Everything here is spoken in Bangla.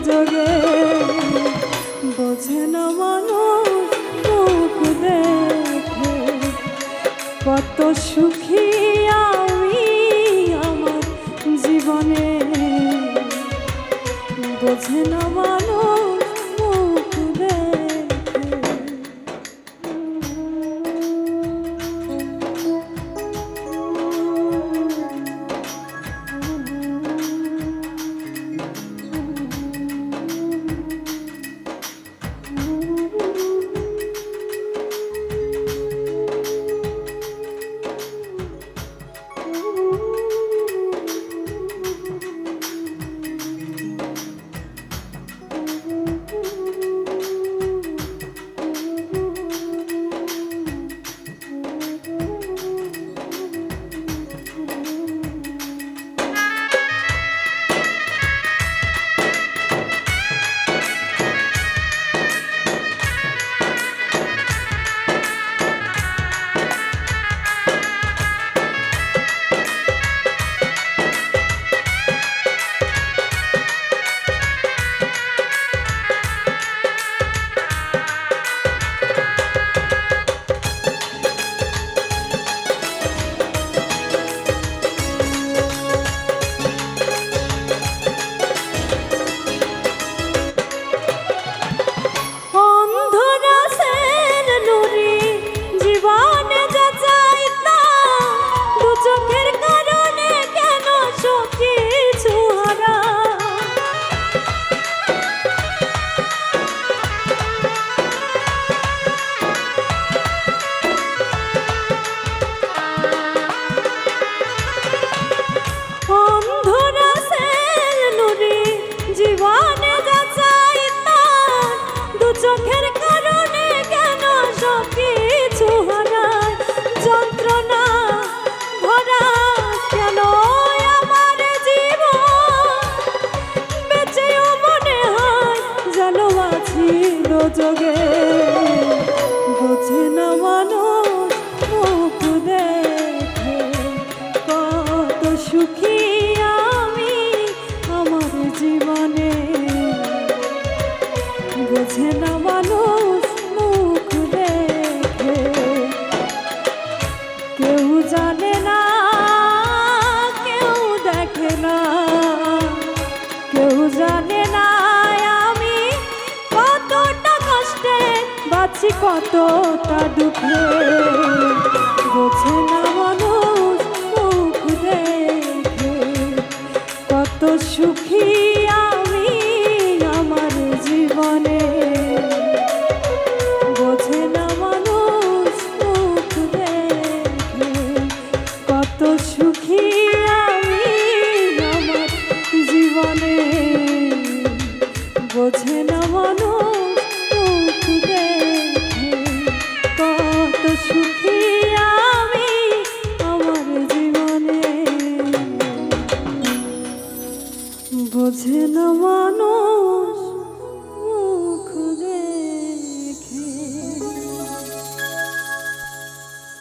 জগে। বোঝে না মানুষ দেখে। কত সুখী আমি আমার জীবনে। বোঝে না মানুষ আছি কতটা দুঃখে। বোঝে না মানুষ মুখ কত সুখী one. Oh.